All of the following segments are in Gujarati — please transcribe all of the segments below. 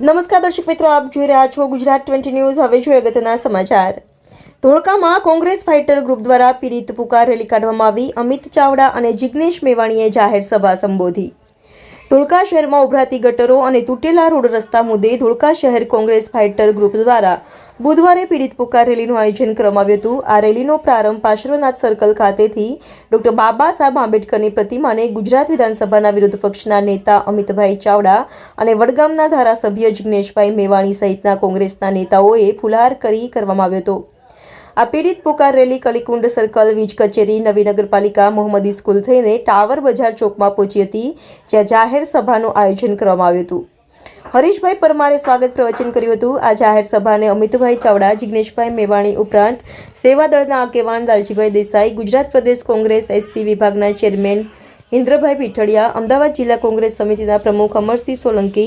નમસ્કાર દર્શક મિત્રો, આપ જોઈ રહ્યા છો ગુજરાત ટ્વેન્ટી ન્યૂઝ. હવે જોઈએ અગત્યના સમાચાર. ધોળકામાં કોંગ્રેસ ફાઇટર ગ્રુપ દ્વારા પીડિત પુકાર રેલી કાઢવામાં આવી. અમિત ચાવડા અને જિગ્નેશ મેવાણીએ જાહેર સભા સંબોધી. ધોળકા શહેરમાં ઉભરાતી ગટરો અને તૂટેલા રોડ રસ્તા મુદ્દે ધોળકા શહેર કોંગ્રેસ ફાઇટર ગ્રુપ દ્વારા બુધવારે પીડિત પુકાર રેલીનું આયોજન કરવામાં આવ્યું હતું. આ રેલીનો પ્રારંભ પાર્શ્વનાથ સર્કલ ખાતેથી ડોક્ટર બાબા સાહેબ આંબેડકરની પ્રતિમાને ગુજરાત વિધાનસભાના વિરોધ પક્ષના નેતા અમિતભાઈ ચાવડા અને વડગામના ધારાસભ્ય જિગ્નેશભાઈ મેવાણી સહિતના કોંગ્રેસના નેતાઓએ ફુલહાર કરી કરવામાં આવ્યો હતો. આ પીડિત પુકાર રેલી કલીકુંડ સર્કલ, વીજ કચેરી, નવી નગરપાલિકા, મોહમ્મદી સ્કૂલ થઈને ટાવર બજાર ચોકમાં પહોંચી હતી, જ્યાં જાહેર સભાનું આયોજન કરવામાં આવ્યું હતું. હરીશભાઈ પરમારે સ્વાગત પ્રવચન કર્યું હતું. આ જાહેર સભાને અમિતભાઈ ચાવડા, જિગ્નેશભાઈ મેવાણી ઉપરાંત સેવાદળના આગેવાન લાલજીભાઈ દેસાઈ, ગુજરાત પ્રદેશ કોંગ્રેસ એસસી વિભાગના ચેરમેન ઇન્દ્રભાઈ પીઠળિયા અમદાવાદ જિલ્લા કોંગ્રેસ સમિતિના પ્રમુખ અમરસિંહ સોલંકી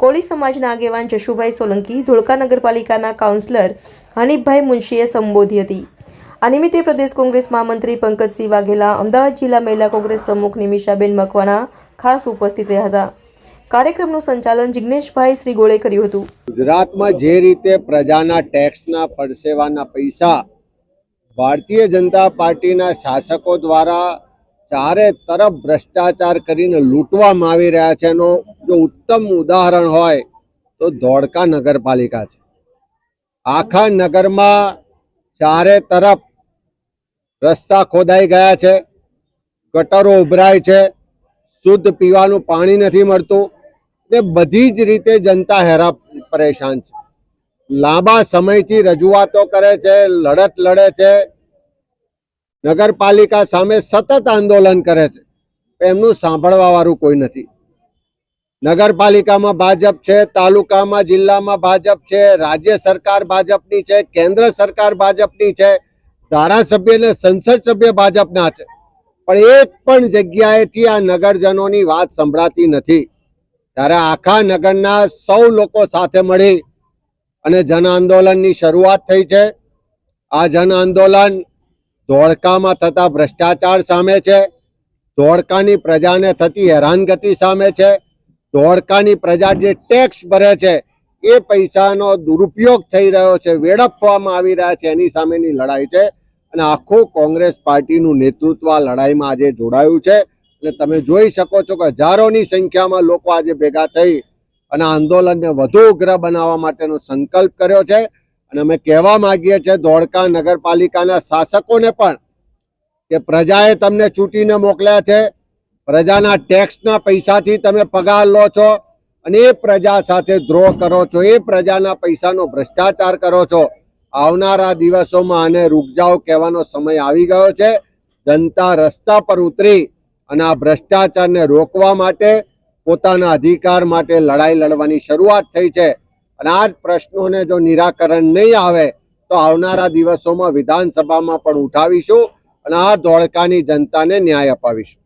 કોળી સમાજના આગેવાન જશુભાઈ સોલંકી ધોળકા નગરપાલિકાના કાઉન્સિલર હનીફભાઈ મુનશીએ સંબોધી હતી. આ નિમિત્તે પ્રદેશ કોંગ્રેસ મહામંત્રી પંકજસિંહ વાઘેલા, અમદાવાદ જિલ્લા મહિલા કોંગ્રેસ પ્રમુખ નિમિષાબેન મકવાણા ખાસ ઉપસ્થિત રહ્યા હતા. કાર્યક્રમનું સંચાલન જિગ્નેશભાઈ શ્રી ગોળે કર્યું હતું. ગુજરાતમાં જે રીતે પ્રજાના ટેક્સના, પરસેવાના પૈસા ભારતીય જનતા પાર્ટીના શાસકો દ્વારા ચારે તરફ ભ્રષ્ટાચાર કરીને લૂંટવામાં આવી રહ્યા છે, એનો જો ઉત્તમ ઉદાહરણ હોય, તો ધોળકા નગરપાલિકા છે. આખા નગરમાં ચારે તરફ રસ્તા ખોદાઈ ગયા છે, ગટરો ઉભરાય છે, શુદ્ધ પીવાનું પાણી નથી મળતું ને બધી જ રીતે જનતા હેરા પરેશાન છે. લાંબા સમયથી રજૂઆતો કરે છે, લડત લડે છે, નગરપાલિકા સામે સતત આંદોલન કરે છે. એમનું સાંભળવા વાળું કોઈ નથી. નગરપાલિકામાં ભાજપ છે, તાલુકામાં, જિલ્લામાં ભાજપ છે, રાજ્ય સરકાર ભાજપની છે, કેન્દ્ર સરકાર ભાજપની છે, ધારાસભ્ય અને સંસદ સભ્ય ભાજપના છે. પણ એક પણ જગ્યાએથી આ નગરજનોની વાત સંભળાતી નથી. ત્યારે આખા નગરના સૌ લોકો સાથે મળી અને જન આંદોલનની શરૂઆત થઈ છે. આ જન આંદોલન ધોળકામાં થતા ભ્રષ્ટાચાર સામે છે. ધોળકાની પ્રજાને થતી હેરાનગતિ સામે છે. ધોળકાની પ્રજા જે ટેક્સ ભરે છે, એ પૈસાનો દુરુપયોગ થઈ રહ્યો છે, વેડફવામાં આવી રહ્યા છે, એની સામેની લડાઈ છે. અને આખું કોંગ્રેસ પાર્ટીનું નેતૃત્વ આ લડાઈમાં આજે જોડાયું છે. એટલે તમે જોઈ શકો છો કે હજારોની સંખ્યામાં લોકો આજે ભેગા થઈ અને આંદોલનને વધુ ઉગ્ર બનાવવા માટેનો સંકલ્પ કર્યો છે. અને અમે કહેવા માંગીએ છીએ ધોળકા નગરપાલિકાના શાસકોને પણ કે પ્રજાએ તમને ચૂંટીને મોકલ્યા છે. પ્રજાના ટેક્સના પૈસાથી તમે પગાર લો છો અને એ પ્રજા સાથે દ્રોહ કરો છો, એ પ્રજાના પૈસાનો ભ્રષ્ટાચાર કરો છો. આવનારા દિવસોમાં આને રૂકજાઓ કહેવાનો સમય આવી ગયો છે. જનતા રસ્તા પર ઉતરી અને આ ભ્રષ્ટાચારને રોકવા માટે, પોતાના અધિકાર માટે લડાઈ લડવાની શરૂઆત થઈ છે. અને આ જ પ્રશ્નોને જો નિરાકરણ નહીં આવે, તો આવનારા દિવસોમાં વિધાનસભામાં પણ ઉઠાવીશું અને આ ધોળકાની જનતાને ન્યાય અપાવીશું.